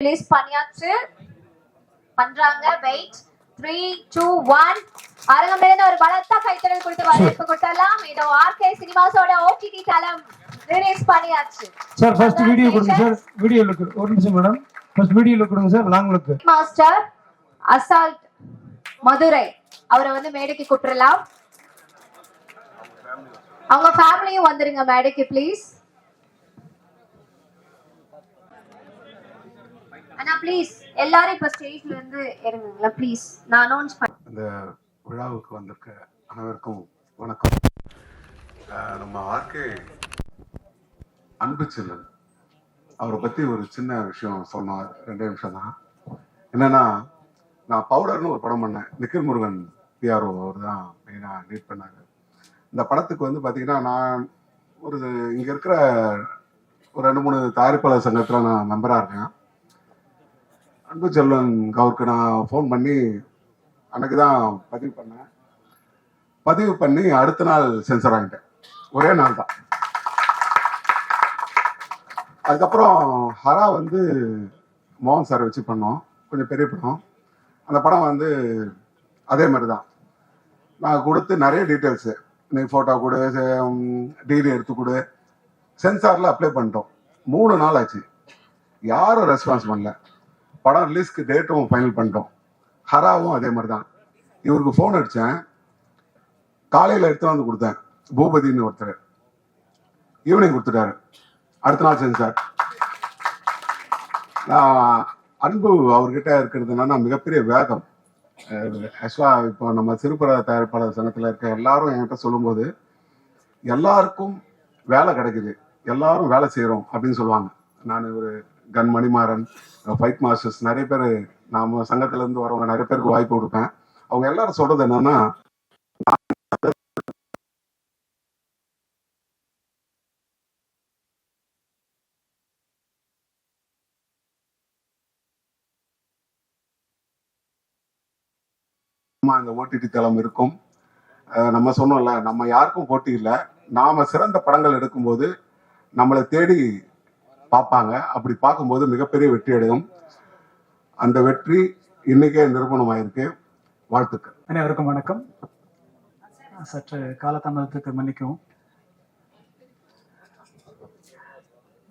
Release பண்ணியாச்சு பண்றாங்க. Wait three two one அரங்கம் நிறைந்த ஒரு பலத்த கைத்தறல் கொடுத்து வரவேற்பு கொடுத்தலாம். இதோ ஆர்கே சினிமாஸோட ஓடிடி தளம் ரிலீஸ் பண்ணியாச்சு சார் ஃபர்ஸ்ட் வீடியோ கொடுங்க சார் வீடியோ லுக் ஒரு நிமிஷம் மேடம் ஃபர்ஸ்ட் வீடியோ லுக் கொடுங்க sir long look master assault Madurai அவரை வந்து மேடைக்கு கூப்பிடலாம். அவங்க ஃபேமிலியும் வந்துருங்க மேடைக்கு ப்ளீஸ் அண்ணா ப்ளீஸ் எல்லாரும் இப்ப ஸ்டேஜ்ல இருந்து இறங்குங்களா? ப்ளீஸ் நான் அனௌன்ஸ் பண்ண இந்த விழாவுக்கு வந்திருக்க அனைவருக்கும் வணக்கம். நம்ம ஆர்கே அன்பு செல்லன் அவரை பத்தி ஒரு சின்ன விஷயம் சொன்னார். ரெண்டே நிமிஷம் தான். என்னன்னா நான் பவுடர்னு ஒரு படம் பண்ணேன். நிக்கில் முருகன் பிஆர்ஓ அவர் தான் மெயினாக லீட் பண்ணாங்க இந்த படத்துக்கு வந்து பார்த்தீங்கன்னா நான் ஒரு இங்கே இருக்கிற ஒரு ரெண்டு மூணு தயாரிப்பாளர் சங்கத்தில் நான் மெம்பராக இருக்கேன். அன்பு செல்வன் அவருக்கு நான் ஃபோன் பண்ணி அன்னைக்கு தான் பதிவு பண்ணேன். பதிவு பண்ணி அடுத்த நாள் சென்சர் ஆகிட்டேன். ஒரே நாள் தான். அதுக்கப்புறம் ஹரா வந்து மோகன் சார் வச்சு பண்ணோம். கொஞ்சம் பெரிய படம். அந்த படம் வந்து அதே மாதிரி தான். நான் கொடுத்து நிறைய டீட்டெயில்ஸு நீ ஃபோட்டோ கொடு டிகிரி எடுத்து கொடு. சென்சாரில் அப்ளை பண்ணிட்டோம். மூணு நாள் ஆச்சு. யாரும் ரெஸ்பான்ஸ் பண்ணல. படம் ரிலீஸ்க்கு டேட்டும் ஃபைனல் பண்ணிட்டோம். ஹராவும் அதே மாதிரி தான் இவருக்கு ஃபோன் அடித்தேன் காலையில் எடுத்து வந்து கொடுத்தேன். பூபதினு ஒருத்தர். ஈவினிங் கொடுத்துட்டாரு. அடுத்த நாள் சென்சார் நான் அன்பு அவர்கிட்ட இருக்கிறது என்னன்னா மிகப்பெரிய வேகம். ஆக்சுவலாக இப்போ நம்ம சிறுபட தயாரிப்பாளர் சங்கத்தில் இருக்க எல்லாரும் என்கிட்ட சொல்லும்போது எல்லாருக்கும் வேலை கிடைக்குது. எல்லாரும் வேலை செய்கிறோம் அப்படின்னு சொல்லுவாங்க. நான் ஒரு கன் மணிமாறன் ஃபைட் மாஸ்டர்ஸ் நிறைய பேர் நாம சங்கத்துல இருந்து வரவங்க நிறைய பேருக்கு வாய்ப்பு கொடுப்பேன். அவங்க எல்லாரும் சொல்றது என்னன்னா ஆமா, இந்த ஓடிடி தளம் இருக்கும். நம்ம சொன்னோம்ல நம்ம யாருக்கும் போட்டி இல்லை. நாம சிறந்த படங்கள் எடுக்கும்போது நம்மளை தேடி பார்ப்பாங்க. அப்படி பார்க்கும்போது மிகப்பெரிய வெற்றி அடையும். அந்த வெற்றி இன்னைக்கே நிரூபணமாயிருக்கு. வாழ்த்துக்கள். அனைவருக்கும் வணக்கம். சற்று காலதாமதத்துக்கு மன்னிக்கவும்.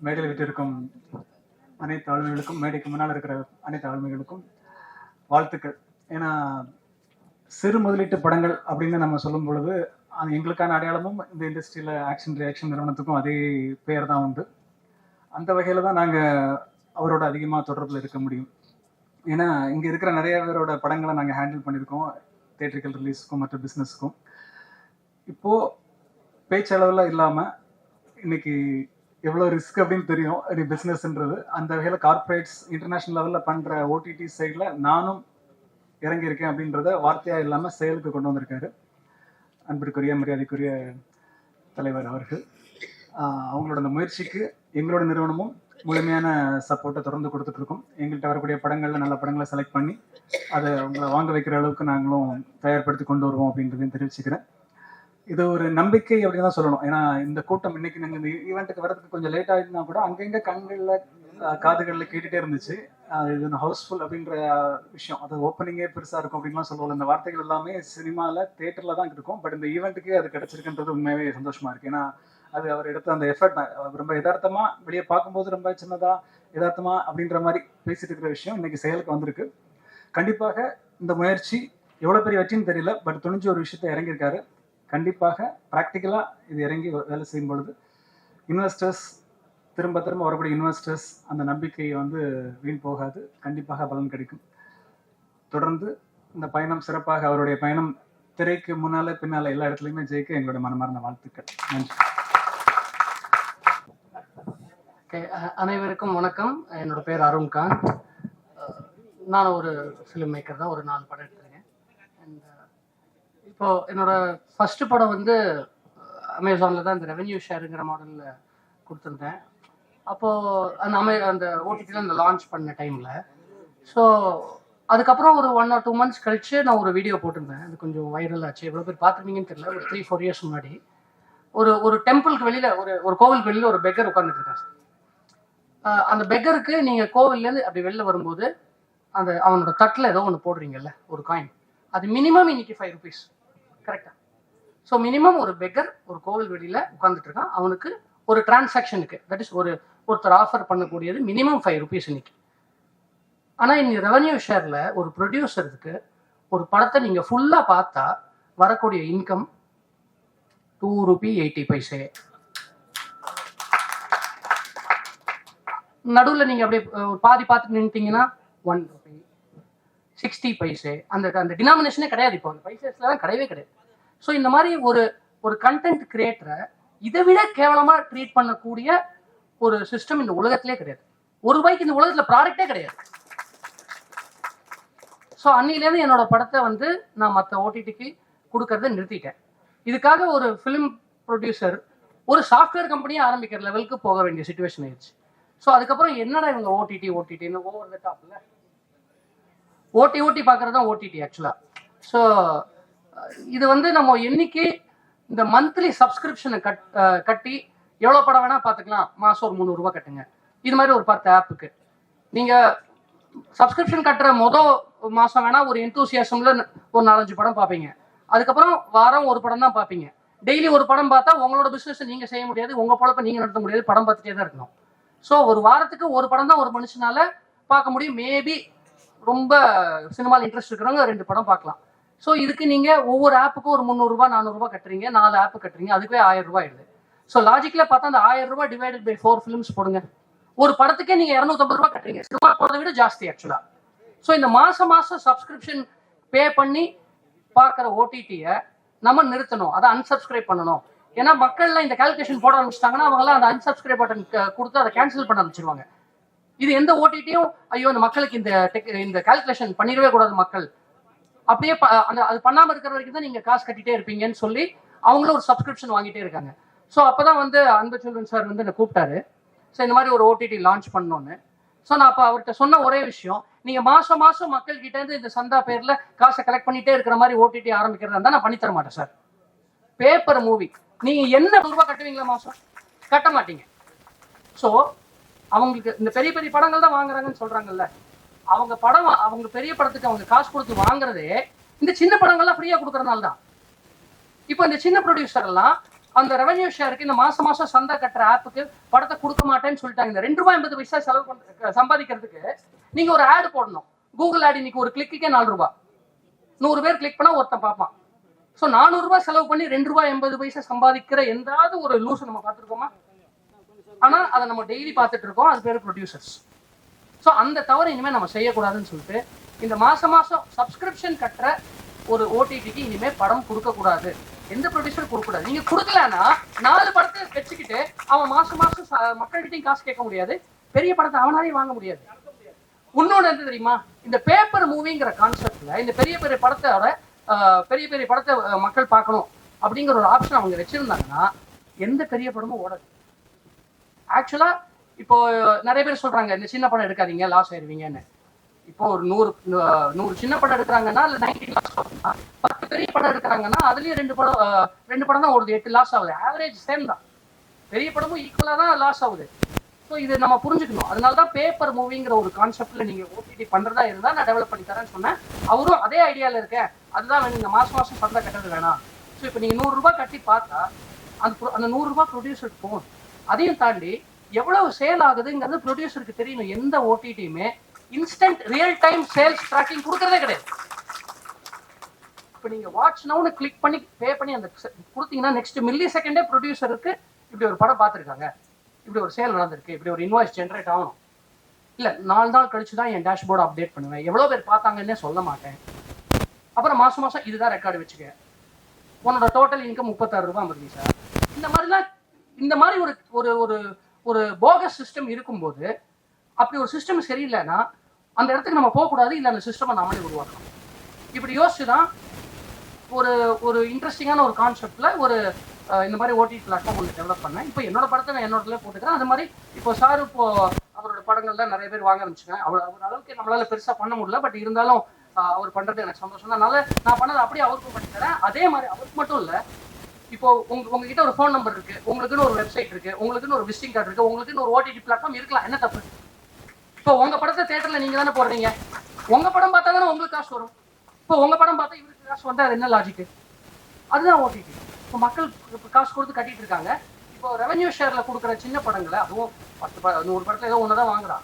மேடையில் விட்டிருக்கும் அனைத்து ஆளுமைகளுக்கும் மேடைக்கு முன்னால் இருக்கிற அனைத்து ஆளுமைகளுக்கும் வாழ்த்துக்கள். ஏன்னா சிறு முதலீட்டு படங்கள் அப்படின்னு நம்ம சொல்லும் பொழுது எங்களுக்கான அடையாளமும் இந்த இண்டஸ்ட்ரியில் ஆக்ஷன் ரியாக்ஷன் நிறுவனத்துக்கும் அதே பெயர் தான் உண்டு. அந்த வகையில் தான் நாங்கள் அவரோட அதிகமாக தொடர்பில் இருக்க முடியும். ஏன்னா இங்கே இருக்கிற நிறைய பேரோட படங்களை நாங்கள் ஹேண்டில் பண்ணியிருக்கோம். தேட்டரிக்கல் ரிலீஸுக்கும் மற்ற பிஸ்னஸுக்கும் இப்போது பேச்சளவில் இல்லாமல் இன்னைக்கு எவ்வளோ ரிஸ்க் அப்படின்னு தெரியும். இது பிஸ்னஸ்ன்றது அந்த வகையில் கார்ப்பரேட்ஸ் இன்டர்நேஷ்னல் லெவலில் பண்ணுற ஓடிடி சைடில் நானும் இறங்கியிருக்கேன் அப்படின்றத வார்த்தையாக இல்லாமல் செயலுக்கு கொண்டு வந்திருக்காரு. அன்பிற்குரிய மரியாதைக்குரிய தலைவர் அவர்கள். அவங்களோட அந்த முயற்சிக்கு எங்களோட நிறுவனமும் முழுமையான சப்போர்ட்டை தொடர்ந்து கொடுத்துட்டு இருக்கோம் எங்கள்கிட்ட வரக்கூடிய படங்கள்ல நல்ல படங்களை செலக்ட் பண்ணி அதை உங்களை வாங்க வைக்கிற அளவுக்கு நாங்களும் தயார்படுத்தி கொண்டு வருவோம் அப்படின்றதையும் தெரிவிச்சுக்கிறேன். இது ஒரு நம்பிக்கை அப்படின்னு தான் சொல்லணும். ஏன்னா இந்த கூட்டம் இன்னைக்கு நாங்கள் இந்த ஈவெண்ட்டுக்கு வரதுக்கு கொஞ்சம் லேட் ஆகிட்டுனா கூட அங்கங்க கண்களில் காதுகளில் கேட்டுட்டே இருந்துச்சு. இது இது ஹவுஸ்ஃபுல் அப்படின்ற விஷயம். அது ஓப்பனிங்கே பெருசாக இருக்கும் அப்படின்லாம் சொல்லுவோம் இந்த வார்த்தைகள் எல்லாமே சினிமாவில் தேட்டரில் தான் இருக்கும். பட் இந்த ஈவெண்ட்டுக்கு அது கிடச்சிருக்குன்றது உண்மையாகவே சந்தோஷமாக இருக்குது ஏன்னா அது அவர் எடுத்த அந்த எஃபர்ட் ரொம்ப யதார்த்தமா வெளியே பார்க்கும்போது ரொம்ப சின்னதா யதார்த்தமா அப்படின்ற மாதிரி பேசிட்டு இருக்கிற விஷயம் இன்னைக்கு செயலுக்கு வந்திருக்கு. கண்டிப்பாக இந்த முயற்சி எவ்வளோ பெரிய வெற்றின்னு தெரியல பட் துணிஞ்சு ஒரு விஷயத்த இறங்கியிருக்காரு. கண்டிப்பாக ப்ராக்டிக்கலாக இது இறங்கி வேலை செய்யும் பொழுது இன்வெஸ்டர்ஸ் திரும்ப திரும்ப வரக்கூடிய இன்வெஸ்டர்ஸ் அந்த நம்பிக்கை வந்து வீண் போகாது. கண்டிப்பாக பலன் கிடைக்கும். தொடர்ந்து இந்த பயணம் சிறப்பாக அவருடைய பயணம் திரைக்கு முன்னால பின்னால எல்லா இடத்துலையுமே ஜெயிக்க எங்களுடைய மனமார்ந்த வாழ்த்துக்கள். நன்றி. ஓகே அனைவருக்கும் வணக்கம். என்னோட பேர் அருண்கான் நான் ஒரு ஃபிலிம் மேக்கர் தான் ஒரு நாலு படம் எடுத்திருக்கேன். அண்ட் இப்போ என்னோட ஃபர்ஸ்ட் படம் வந்து அமேசானில் தான் இந்த ரெவென்யூ ஷேருங்கிற மாடலில் கொடுத்துருந்தேன். அப்போது அந்த அமே அந்த ஓடிடியில் அந்த லான்ச் பண்ண டைமில் ஸோ அதுக்கப்புறம் ஒரு ஒன் ஆர் டூ மந்த்ஸ் கழித்து நான் ஒரு வீடியோ போட்டிருந்தேன். அது கொஞ்சம் வைரல் ஆச்சு. எவ்வளோ பேர் பார்த்துருந்தீங்கன்னு தெரியல. ஒரு த்ரீ ஃபோர் இயர்ஸ் முன்னாடி. ஒரு ஒரு டெம்பிளுக்கு வெளியில் ஒரு ஒரு கோவிலுக்கு வெளியில் ஒரு பெக்கர் உட்காந்துட்டு இருக்கேன். சார் அந்த பெக்கருக்கு நீங்க கோவில்ல இருந்து அப்படி வெளில வரும்போது அந்த அவனோட தட்டில் ஏதோ ஒன்று போடுறீங்கல்ல ஒரு காயின் அது மினிமம் இன்னைக்கு ஃபைவ் ருபீஸ் கரெக்டா ஸோ மினிமம் ஒரு பெக்கர் ஒரு கோவில் வெளியில உட்காந்துட்டு இருக்கான் அவனுக்கு ஒரு டிரான்சாக்ஷனுக்கு தட் இஸ் ஒரு ஒருத்தர் ஆஃபர் பண்ணக்கூடியது மினிமம் ஃபைவ் ருபீஸ் இன்னைக்கு. ஆனால் இன்னைக்கு ரெவன்யூ ஷேர்ல ஒரு ப்ரொடியூசருக்கு ஒரு படத்தை நீங்கள் ஃபுல்லாக பார்த்தா வரக்கூடிய income two rupee eighty paise நடுவில் நீங்கள் அப்படியே ஒரு பாதி பார்த்துட்டு நின்றுட்டீங்கன்னா ஒன் ருபி சிக்ஸ்டி பைசே அந்த அந்த டினாமினேஷனே கிடையாது இப்போ. அந்த பைசஸ்லாம் கிடையவே கிடையாது. ஸோ இந்த மாதிரி ஒரு ஒரு கண்டென்ட் கிரியேட்டரை இதை விட கேவலமாக ட்ரீட் பண்ணக்கூடிய ஒரு சிஸ்டம் இந்த உலகத்திலே கிடையாது. ஒரு ரூபாய்க்கு இந்த உலகத்தில் ப்ராடக்டே கிடையாது. ஸோ அன்னிலேருந்து என்னோட படத்தை வந்து நான் மற்ற ஓடிடிக்கு கொடுக்கறத நிறுத்திட்டேன். இதுக்காக ஒரு ஃபிலிம் ப்ரொடியூசர் ஒரு சாஃப்ட்வேர் கம்பெனியை ஆரம்பிக்கிற லெவலுக்கு போக வேண்டிய சுச்சுவேஷன் ஆயிடுச்சு. ஸோ அதுக்கப்புறம் என்னடா இவங்க ஓடிடி ஓடிடின்னு ஓவர் த டாப்ல ஓட்டி ஓட்டி பார்க்கறது தான் ஓடிடி ஆக்சுவலாக ஸோ இது வந்து நம்ம என்னைக்கு இந்த மந்த்லி சப்ஸ்கிரிப்ஷனை கட் கட்டி எவ்வளோ படம் வேணால் பார்த்துக்கலாம். மாதம் ஒரு முந்நூறுரூவா கட்டுங்க. இது மாதிரி ஒரு பத்து ஆப்புக்கு நீங்கள் சப்ஸ்கிரிப்ஷன் கட்டுற மொதல் மாதம் வேணால் ஒரு எந்தூசியாசமில் ஒரு நாலஞ்சு படம் பார்ப்பீங்க. அதுக்கப்புறம் வாரம் ஒரு படம் தான் பார்ப்பீங்க. டெய்லி ஒரு படம் பார்த்தா உங்களோட பிஸ்னஸ் நீங்கள் செய்ய முடியாது உங்கள் பொழப்ப நீங்கள் நடத்த முடியாது படம் பார்த்துட்டே தான் இருக்கணும். ஸோ ஒரு வாரத்துக்கு ஒரு படம் தான் ஒரு மனுஷனால பார்க்க முடியும். மேபி ரொம்ப சினிமாவில் இன்ட்ரெஸ்ட் இருக்கிறவங்க ரெண்டு படம் பார்க்கலாம். ஸோ இதுக்கு நீங்கள் ஒவ்வொரு ஆப்புக்கும் ஒரு முந்நூறுரூவா நானூறுரூவா கட்டுறீங்க. நாலு ஆப்பு கட்டுறீங்க. அதுக்கே ஆயிரம் ரூபாய் ஆயிடுது. ஸோ லாஜிக்கில் பார்த்தா அந்த ஆயிரம் ரூபாய் டிவைடட் பை ஃபோர் ஃபிலிம்ஸ் போடுங்க. ஒரு படத்துக்கே நீங்கள் இரநூத்தம்பது ரூபாய் கட்டுறீங்க. சினிமா போகிறத விட ஜாஸ்தி ஆக்சுவலாக ஸோ இந்த மாதம் மாசம் சப்ஸ்கிரிப்ஷன் பே பண்ணி பார்க்குற ஓடிடியை நம்ம நிறுத்தணும். அதை அன்சப்ஸ்கிரைப் பண்ணணும். ஏன்னா மக்கள்லாம் இந்த கால்குலேஷன் போட ஆரம்பிச்சிட்டாங்கன்னா அவங்கலாம் அந்த அன்சப்ஸ்கிரைப் பட்டன் கொடுத்து அதை கேன்சல் பண்ண ஆரம்பிச்சிருவாங்க. இது எந்த ஓடிடியும் ஐயோ இந்த மக்களுக்கு இந்த டெக் இந்த கால்குலேஷன் பண்ணிடவே கூடாது மக்கள். அப்படியே ப- அந்த அது பண்ணாமல் இருக்கிற வரைக்கும் தான் நீங்க காசு கட்டிட்டே இருப்பீங்கன்னு சொல்லி அவங்களும் ஒரு சப்ஸ்கிரிப்ஷன் வாங்கிட்டே இருக்காங்க. ஸோ அப்பதான் வந்து அன்பு சில்ட்ரன் சார் வந்து என்னை கூப்பிட்டாரு. ஸோ இந்த மாதிரி ஒரு ஓடிடி லான்ச் பண்ணோன்னு. ஸோ நான் அப்போ அவர்கிட்ட சொன்ன ஒரே விஷயம் நீங்க மாசம் மாசம் மக்கள் கிட்ட இருந்து இந்த சந்தா பேர்ல காசை கலெக்ட் பண்ணிட்டே இருக்கிற மாதிரி ஓடிடி ஆரம்பிக்கிறதா இருந்தால் நான் பண்ணித்தர மாட்டேன் சார் பேப்பர் மூவி நீங்க என்ன ரூபாய் கட்டுவீங்களா மாசம் கட்ட மாட்டீங்க. ஸோ அவங்களுக்கு இந்த பெரிய பெரிய படங்கள் தான் வாங்குறாங்கன்னு சொல்றாங்கல்ல. அவங்க படம் அவங்க பெரிய படத்துக்கு அவங்க காசு கொடுத்து வாங்குறதே இந்த சின்ன படங்கள்லாம் ஃப்ரீயா கொடுக்கறதுனால தான். இப்போ இந்த சின்ன ப்ரொடியூசர் எல்லாம் அந்த ரெவன்யூ ஷேருக்கு இந்த மாசம் மாசம் சந்தா கட்டுற ஆப்புக்கு படத்தை கொடுக்க மாட்டேன்னு சொல்லிட்டாங்க. இந்த ரெண்டு ரூபாய் எண்பது பைசா செலவு பண்ற சம்பாதிக்கிறதுக்கு நீங்க ஒரு ஆடு போடணும். கூகுள் ஆடி இன்னைக்கு ஒரு கிளிக்குக்கே நாலு ரூபாய். நூறு பேர் கிளிக் பண்ணா ஒருத்தன் பார்ப்பான். ஸோ நானூறுரூவா செலவு பண்ணி ரெண்டு ரூபாய் எண்பது பைசா சம்பாதிக்கிற எந்தாவது ஒரு லூஸை நம்ம பார்த்துருக்கோமா? ஆனால் அதை நம்ம டெய்லி பார்த்துட்டு இருக்கோம் அது பேர் ப்ரொடியூசர்ஸ் ஸோ அந்த தவறு இனிமேல் நம்ம செய்யக்கூடாதுன்னு சொல்லிட்டு இந்த மாதம் மாதம் சப்ஸ்கிரிப்ஷன் கட்டுற ஒரு ஓடிடிக்கு இனிமேல் படம் கொடுக்கக்கூடாது. எந்த ப்ரொடியூசர் கொடுக்கூடாது நீங்கள் கொடுக்கலன்னா நாலு படத்தை வச்சுக்கிட்டு அவன் மாதம் மாதம் ச- காசு கேட்க முடியாது. பெரிய படத்தை அவனாலே வாங்க முடியாது. இன்னொன்று என்ன தெரியுமா? இந்த பேப்பர் மூவிங்கிற கான்செப்டில் இந்த பெரிய பெரிய படத்தோட பெரிய பெரிய படத்தை மக்கள் பார்க்கணும் அப்படிங்கிற ஒரு ஆப்ஷன் அவங்க வச்சிருந்தாங்கன்னா எந்த பெரிய படமும் ஓடாது. ஆக்சுவலா இப்போ நிறைய பேர் சொல்றாங்க இந்த சின்ன படம் எடுக்காதீங்க லாஸ் ஆயிருவீங்கன்னு. இப்போ ஒரு நூறு நூறு சின்ன படம் எடுக்கிறாங்கன்னா இல்ல நைன்டி லாஸ் ஆகுதுன்னா பத்து பெரிய படம் எடுக்கிறாங்கன்னா அதுலயும் ரெண்டு படம் ரெண்டு படம் தான் ஓடுது எட்டு லாஸ் ஆகுது. ஆவரேஜ் சேம் தான். பெரிய படமும் ஈக்குவலா தான் லாஸ் ஆகுது. ஸோ இது நம்ம புரிஞ்சுக்கணும். அதனால தான் பேப்பர் மூவிங்கிற ஒரு கான்செப்ட்ல நீங்க ஓடிடி பண்றதா இருந்தா நான் டெவலப் பண்ணி தரேன்னு சொன்னேன். அவரும் அதே ஐடியால இருக்கேன். அதுதான் வேணும். இந்த மாசம் மாசம் சந்தா கட்டுறது வேணாம். ஸோ இப்போ நீங்க நூறு ரூபாய் கட்டி பார்த்தா அந்த அந்த நூறு ரூபாய் ப்ரொடியூசருக்கு போகும் அதையும் தாண்டி எவ்வளவு சேல் ஆகுதுங்கிறது ப்ரொடியூசருக்கு தெரியணும். எந்த ஓடிடியுமே instant real time sales tracking கொடுக்கறதே கிடையாது. இப்போ நீங்க வாட்ச் நவுன்னு கிளிக் பண்ணி பே பண்ணி அந்த கொடுத்தீங்கன்னா நெக்ஸ்ட் மில்லி செகண்டே ப்ரொடியூசருக்கு இப்படி ஒரு படம் பார்த்துருக்காங்க. இப்படி ஒரு சேல் நடந்திருக்கு இப்படி ஒரு இன்வாய்ஸ் ஜென்ரேட் ஆகணும். இல்லை நாலு நாள் கழிச்சு தான் என் டேஷ்போர்டு அப்டேட் பண்ணுவேன். எவ்வளோ பேர் பார்த்தாங்கன்னே சொல்ல மாட்டேன். அப்புறம் மாதம் மாதம் இதுதான் ரெக்கார்டு வச்சுக்க. உன்னோட டோட்டல் இன்கம் முப்பத்தாறு ரூபா வருது சார் இந்த மாதிரிலாம் இந்த மாதிரி ஒரு ஒரு ஒரு ஒரு போகஸ் சிஸ்டம் இருக்கும்போது அப்படி ஒரு சிஸ்டம் சரியில்லைன்னா அந்த இடத்துக்கு நம்ம போகக்கூடாது இல்லை அந்த சிஸ்டமை நாமளே உருவாக்கணும் இப்படி யோசிச்சு தான் ஒரு ஒரு இன்ட்ரெஸ்டிங்கான ஒரு கான்செப்டில் ஒரு இந்த மாதிரி ஓடிடி பிளாட்ஃபார்ம் ஒன்று டெவலப் பண்ணேன். இப்போ என்னோட படத்தை நான் என்னோடதுல போட்டுக்கிறேன். அது மாதிரி இப்போ சார் இப்போ அவரோட படங்கள்ல நிறைய பேர் வாங்க ஆரம்பிச்சுங்க அவர் அவர் அளவுக்கு நம்மளால பெருசாக பண்ண முடியல. பட் இருந்தாலும் அவர் பண்ணுறது எனக்கு சந்தோஷம் தான். அதனால நான் பண்ணதை அப்படியே அவருக்கும் பண்ணித்தரேன் அதே மாதிரி அவருக்கு மட்டும் இல்லை இப்போ உங்க உங்ககிட்ட ஒரு ஃபோன் நம்பர் இருக்கு. உங்களுக்குன்னு ஒரு வெப்சைட் இருக்கு. உங்களுக்குன்னு ஒரு விசிட்டிங் கார்டு இருக்கு. உங்களுக்குன்னு ஒரு ஓடிடி பிளாட்ஃபார்ம் இருக்கலாம். என்ன தப்பு? இப்போ உங்க படத்தை தேட்டர்ல நீங்க தானே போடுறீங்க. உங்க படம் பார்த்தா தானே உங்களுக்கு காசு வரும். இப்போ உங்க படம் பார்த்தா இவருக்கு காசு வந்தா அது என்ன லாஜிக்கு அதுதான் ஓடிடி இப்போ மக்கள் இப்போ காசு கொடுத்து கட்டிட்டு இருக்காங்க. இப்போ ரெவென்யூ ஷேர்ல கொடுக்குற சின்ன படங்களை அதுவும் பத்து ப- நூறு படத்தில் ஏதோ ஒன்று தான் வாங்குறான்.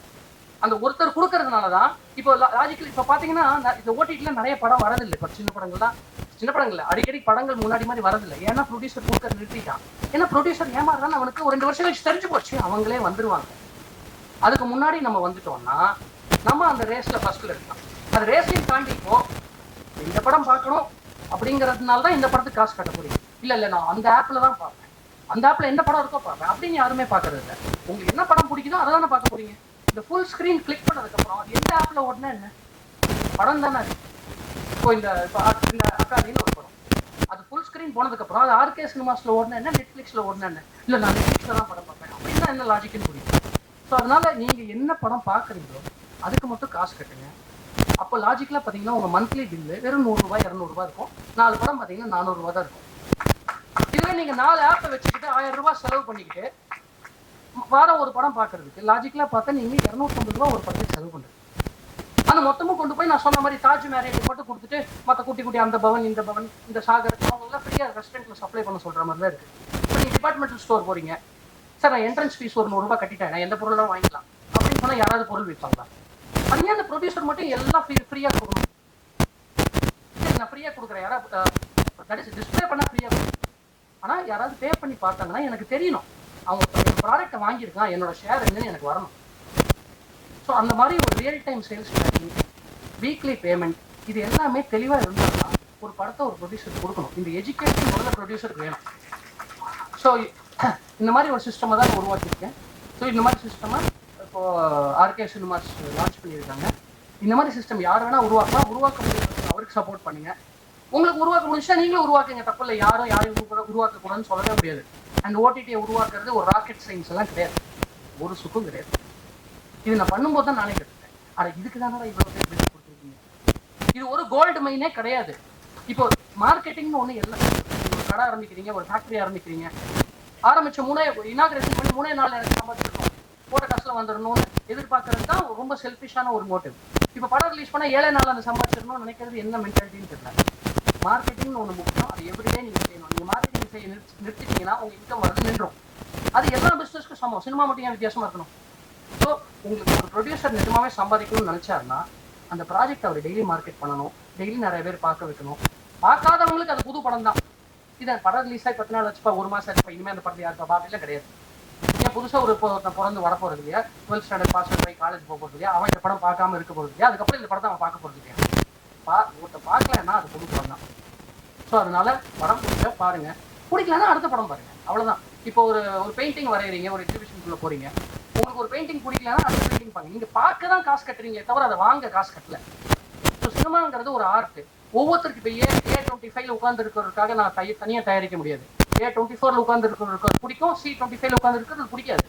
அந்த ஒருத்தர் கொடுக்கறதுனால தான் இப்போ லாஜிக்கல் இப்போ பார்த்தீங்கன்னா இந்த ஓடிடியில் நிறைய படம் வரதில்லை. இப்போ சின்ன படங்கள் தான் சின்ன படங்கள் அடிக்கடி படங்கள் முன்னாடி மாதிரி வரதில்லை. ஏன்னா ப்ரொடியூசர் கொடுக்கறது நிறுத்திட்டான். ஏன்னா ப்ரொடியூசர் ஏமாறான்னு அவனுக்கு ஒரு ரெண்டு வருஷம் கழிச்சு தெரிஞ்சு போச்சு. அவங்களே வந்துருவாங்க. அதுக்கு முன்னாடி நம்ம வந்துட்டோம்னா நம்ம அந்த ரேஸில் ஃபர்ஸ்ட்ல இருக்கலாம். அந்த ரேஸையும் தாண்டி இப்போ இந்த படம் பார்க்கணும் அப்படிங்கிறதுனால தான் இந்த படத்துக்கு காசு கட்ட முடியும். இல்ல இல்ல நான் அந்த ஆப்ல தான் பார்ப்பேன். அந்த ஆப்ல என்ன படம் இருக்கோ பார்ப்பேன். அப்படின்னு யாருமே பாக்குறது இல்லை உங்களுக்கு என்ன படம் பிடிக்குதோ அதை தானே பார்க்க போறீங்க. இந்த ஃபுல் ஸ்கிரீன் கிளிக் பண்ணதுக்கு அப்புறம் எந்த ஆப்ல ஓடனா என்ன? படம் தானே இப்போ இந்த இப்போ இந்த ஒரு படம். அது ஃபுல் ஸ்கிரீன் போனதுக்கு அப்புறம் அது ஆர்கே சினிமாஸ்ல ஓடனா என்ன? நெட்ஃபிளிக்ஸ்ல ஓடனா என்ன? இல்ல நான் நெட்ஃபிளிக்ஸ்ல தான் படம் பார்ப்பேன். அப்படின்னா என்ன லாஜிக்னு புரியும். ஸோ அதனால நீங்க என்ன படம் பார்க்குறீங்களோ அதுக்கு மட்டும் காசு கட்டுங்க. அப்போ லாஜிக்கலாக பார்த்தீங்கன்னா உங்கள் மந்த்லி பில்லு வெறும் நூறுரூவா இரநூறுபா இருக்கும். நாலு படம் பார்த்தீங்கன்னா நானூறுரூவா தான் இருக்கும். இதுவே நீங்க நாலு ஆப்பை வச்சுக்கிட்டு ஆயிரம் ரூபாய் செலவு பண்ணிக்கிட்டு வாரம் ஒரு படம் பார்க்கறதுக்கு லாஜிக்கலாக பார்த்தா நீங்க இரநூத்தம்பது ரூபா ஒரு படத்துக்கு செலவு பண்ணுறீங்க அந்த மொத்தமும் கொண்டு போய் நான் சொன்ன மாதிரி தாஜ் மேரேஜ் மட்டும் கொடுத்துட்டு மற்ற குட்டி குட்டி அந்த பவன் இந்த பவன் இந்த சாகர் அவங்க எல்லாம் ஃப்ரீயாக ரெஸ்டாரண்ட்ல சப்ளை பண்ண சொல்ற மாதிரி தான் இருக்கு. இப்போ நீங்க டிபார்ட்மெண்டல் ஸ்டோர் போறீங்க. சார் நான் என்ட்ரன்ஸ் ஃபீஸ் ஒரு நூறுரூபா கட்டிட்டேன். நான் எந்த பொருளும் வாங்கிக்கலாம்? அப்படின்னு சொன்னா யாராவது பொருள் விற்பாங்களா? அதே அந்த ப்ரொடியூசர் மட்டும் எல்லாம் ஃப்ரீ ஃப்ரீயாக கொடுக்கணும். நான் ஃப்ரீயாக கொடுக்குறேன். யாராவது தட் இஸ் டிஸ்பிளே பண்ண ஃப்ரீயாக ஆனால் யாராவது பே பண்ணி பார்த்தாங்கன்னா எனக்கு தெரியணும். அவங்க என் ப்ராடக்ட்டை வாங்கியிருக்கான் என்னோட ஷேர் என்னன்னு எனக்கு வரணும். ஸோ அந்த மாதிரி ஒரு real time sales tracking weekly payment இது எல்லாமே தெளிவாக இருந்தால்தான் ஒரு படத்தை ஒரு ப்ரொடியூசர் கொடுக்கணும். இந்த எஜுகேஷன் முதல்ல ப்ரொடியூசருக்கு வேணும். ஸோ இந்த மாதிரி ஒரு சிஸ்டமை தான் நான் உருவாக்கியிருக்கேன். ஸோ இந்த மாதிரி சிஸ்டமை இப்போ ஆர்கே சினிமாஸ் லான்ச் பண்ணியிருக்காங்க. இந்த மாதிரி சிஸ்டம் யார் வேணால் உருவாக்கலாம். உருவாக்க முடியாது அவருக்கு சப்போர்ட் பண்ணுங்கள் உங்களுக்கு உருவாக்க முடிஞ்சா நீங்களும் உருவாக்குங்க. தப்பு இல்லை. யாரும் யாரையும் உருவாக்க உருவாக்கக்கூடாதுன்னு சொல்லவே முடியாது. அண்ட் ஓடிடியை உருவாக்குறது ஒரு ராக்கெட் சயின்ஸ் எல்லாம் கிடையாது. ஒரு சுக்கும் கிடையாது. இது நான் பண்ணும்போது தான் நானே கற்றுட்டேன் அட இதுக்கு தானடா இவ்வளோ பேர் பில்ஸ் கொடுத்துருக்கீங்க? இது ஒரு கோல்டு மைனே கிடையாது. இப்போ மார்க்கெட்டிங்னு ஒன்று எல்லாம் ஒரு கடை ஆரம்பிக்கிறீங்க ஒரு ஃபேக்டரி ஆரம்பிக்கிறீங்க. ஆரம்பிச்ச மூணே இனாகிரேஷன் பண்ணி மூணே நாள் எனக்கு சம்பாதிச்சிருக்கோம். போட்ட காசுல வந்துடணும்னு எதிர்பார்க்கறது தான் ரொம்ப செல்ஃபிஷான ஒரு மோட்டிவ் இப்போ படம் ரிலீஸ் பண்ணால் ஏழை நாள் அந்த சம்பாதிச்சிடணும்னு நினைக்கிறது என்ன மென்டாலிட்டின்னு தெரியல. மார்க்கெட்டிங்னு ஒன்று முக்கியம். அது எவ்ரிடே நீங்க செய்யணும். நீங்கள் மார்க்கெட்டிங் செய்ய நிறுத்தி நிறுத்திட்டீங்கன்னா உங்க இன்கம் வரது நின்றும். அது எல்லா பிசினஸ்க்கும் சமம். சினிமா மட்டும் ஏன் வித்தியாசமாக இருக்கணும்? ஸோ உங்களுக்கு ஒரு ப்ரொடியூசர் நிஜமாவே சம்பாதிக்கணும்னு நினைச்சாருன்னா அந்த ப்ராஜெக்ட் அவர் டெய்லி மார்க்கெட் பண்ணணும். டெய்லி நிறைய பேர் பார்க்க வைக்கணும். பார்க்காதவங்களுக்கு அது புது படம் தான். இதை படம் ரிலீஸ் ஆகி பத்து நாள் வச்சுப்பா ஒரு மாசம் ஆச்சுப்பா இனிமே அந்த படத்தை யாருப்பா? பாப்பிலாம் கிடையாது. புதுசாக புதுசா ஒரு இப்போ ஒருத்தன் பிறந்து வர போறது இல்லையா? டுவெல்த் ஸ்டாண்டர்ட் பாஸ் போய் காலேஜ் போக போறது இல்லையா? அவன் இந்த படம் பார்க்காம இருக்க போறது இல்லையா? அதுக்கப்புறம் இந்த படத்தை அவன் பார்க்க போறது இல்லையா? பா ஒருத்தன் பார்க்கலன்னா அது புது படம் தான். ஸோ அதனால படம் பிடிச்சா பாருங்க. பிடிக்கலன்னா அடுத்த படம் பாருங்க. அவ்வளோதான் இப்போ ஒரு ஒரு பெயிண்டிங் வரைகிறீங்க ஒரு எக்ஸிபிஷனுக்குள்ள போறீங்க. உங்களுக்கு ஒரு பெயிண்டிங் பிடிக்கலன்னா அடுத்த பெயிண்டிங் பாருங்க. நீங்க பார்க்க தான் காசு கட்டுறீங்க தவிர அதை வாங்க காசு கட்டல. ஸோ சினிமாங்கிறது ஒரு ஆர்ட் ஒவ்வொருத்தருக்கு இப்போ ஏ ஏ டுவெண்ட்டி ஃபைவ்ல உட்காந்துருக்கிறதுக்காக நான் தை தனியாக தயாரிக்க முடியாது. ஏ டுவெண்ட்டி ஃபோர்ல உட்காந்து இருக்கிறது பிடிக்கும்? சி டுவெண்ட்டி ஃபைவ்ல உட்காந்து இருக்கிறது பிடிக்காது.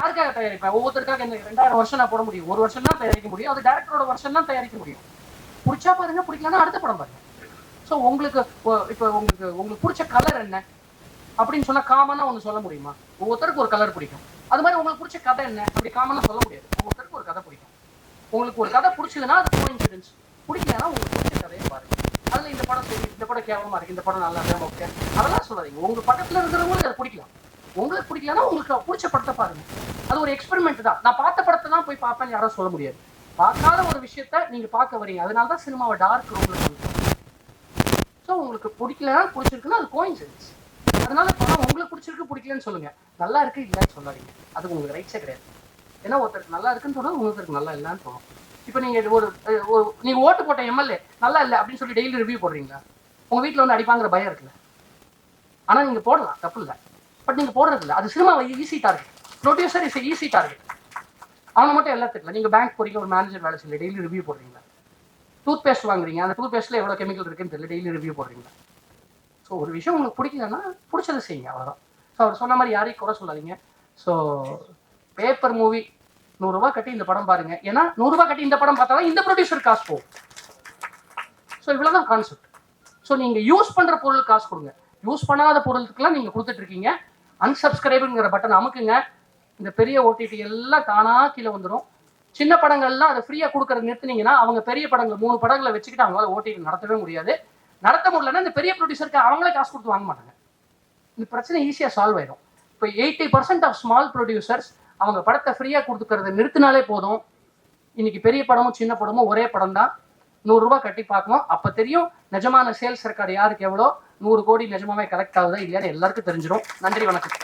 யாருக்காக தயாரிப்பேன் ஒவ்வொருத்தருக்காக என்ன ரெண்டாயிரம் வருஷம் நான் போட முடியும். ஒரு வருஷம் தான் தயாரிக்க முடியும். அது டேரக்டரோட வருஷம் தான் தயாரிக்க முடியும். பிடிச்சா பாருங்க பிடிக்கலன்னா அடுத்த படம் பாருங்க. ஸோ உங்களுக்கு இப்போ உங்களுக்கு உங்களுக்கு பிடிச்ச கலர் என்ன? அப்படின்னு சொன்னா காமனா ஒன்று சொல்ல முடியுமா? ஒவ்வொருத்தருக்கு ஒரு கலர் பிடிக்கும். அது மாதிரி உங்களுக்கு பிடிச்ச கதை என்ன? அப்படி காமனா சொல்ல முடியாது. ஒவ்வொருத்தருக்கு ஒரு கதை பிடிக்கும். உங்களுக்கு ஒரு கதை பிடிச்சதுன்னா அது கோயின்சிடன்ஸ் பிடிக்கலன்னா உங்களுக்கு பிடிச்ச கதையை பாருங்க. அதுல இந்த படம் சரி இந்த படம் கேவலமா இருக்கு இந்த படம் நல்லா இருக்கு ஓகே அதெல்லாம் சொல்லாதீங்க. உங்க பக்கத்துல இருக்கிறவங்களுக்கு அதை பிடிக்கலாம். உங்களுக்கு பிடிக்கலன்னா உங்களுக்கு பிடிச்ச படத்தை பாருங்க. அது ஒரு எக்ஸ்பெரிமெண்ட் தான். நான் பார்த்த படத்தை தான் போய் பார்ப்பேன்னு யாரும் சொல்ல முடியாது. பார்க்காத ஒரு விஷயத்த நீங்க பார்க்க வரீங்க அதனால தான் சினிமாவை டார்க் ரூம்ல ஸோ உங்களுக்கு பிடிக்கலன்னா பிடிச்சிருக்குன்னா அது கோயின்சிடன்ஸ் அதனால படம் உங்களுக்கு பிடிச்சிருக்கு பிடிக்கலன்னு சொல்லுங்க. நல்லா இருக்கு இல்லைன்னு சொல்லாதீங்க. அதுக்கு உங்களுக்கு ரைட்ஸே கிடையாது. ஏன்னா ஒருத்தருக்கு நல்லா இருக்குன்னு சொன்னா ஒருத்தருக்கு நல்லா இல்லைன்னு தோணும். இப்போ நீங்க இது ஒரு ஒரு நீங்க ஓட்டு போட்ட எம்எல்ஏ நல்லா இல்லை அப்படின்னு சொல்லி டெய்லி ரிவ்யூ போடுறீங்களா? உங்கள் வீட்டில் வந்து அடிப்பாங்கிற பயம் இருக்குல்ல. ஆனால் நீங்கள் போடலாம் தப்பு இல்லை. பட் நீங்கள் போடுறது இல்லை. அது cinema easy target producer is easy target அவனை மட்டும் எல்லாத்துக்கு இல்லை. பேங்க் போறீங்க ஒரு மேனேஜர் வேலை செய்யல டெய்லி ரிவ்யூ போடுறீங்களா? டூத் பேஸ்ட் வாங்குறீங்க அந்த டூத் பேஸ்ட்டில் எவ்வளோ கெமிக்கல் இருக்குன்னு தெரியல டெய்லி ரிவ்யூ போடுறீங்களா? ஸோ ஒரு விஷயம் உங்களுக்கு பிடிக்கலன்னா பிடிச்சதை செய்யுங்க அவ்வளோதான் ஸோ அவர் சொன்ன மாதிரி யாரையும் குறை சொல்லாதீங்க. ஸோ பேப்பர் மூவி நூறுரூவா கட்டி இந்த படம் பாருங்க. ஏன்னா நூறுரூவா கட்டி இந்த படம் பார்த்தா இந்த ப்ரொடியூசர் காசு போகும். ஸோ இவ்வளோதான் கான்செப்ட் ஸோ நீங்கள் யூஸ் பண்ணுற பொருள் காசு கொடுங்க. யூஸ் பண்ணாத பொருளுக்கெல்லாம் நீங்க கொடுத்துட்ருக்கீங்க. அன்சப்ஸ்கிரைபுங்கிற பட்டன் அமுக்குங்க. இந்த பெரிய ஓடிடி எல்லாம் தானா கீழே வந்துடும் சின்ன படங்கள்லாம் அதை ஃப்ரீயா கொடுக்குறது நிறுத்துனீங்கன்னா அவங்க பெரிய படங்கள் மூணு படங்களை வச்சுக்கிட்டு அவங்களால ஓடிடி நடத்தவே முடியாது. நடத்த முடியலன்னா இந்த பெரிய ப்ரொடியூசருக்கு அவங்களே காசு கொடுத்து வாங்க மாட்டாங்க. இந்த பிரச்சனை ஈஸியாக சால்வ் ஆயிடும் இப்போ eighty percent of small producers அவங்க படத்தை ஃப்ரீயாக கொடுத்துக்கிறத நிறுத்தினாலே போதும். இன்னைக்கு பெரிய படமும் சின்ன படமும் ஒரே படம் தான் நூறுரூவா கட்டி பார்க்கணும். அப்போ தெரியும் நிஜமான சேல்ஸ் ரெக்கார்டு யாருக்கு எவ்வளோ? நூறு கோடி நிஜமாவே கலெக்ட் ஆகுதா இல்லையான்னு எல்லாருக்கும் தெரிஞ்சிடும் நன்றி வணக்கம்.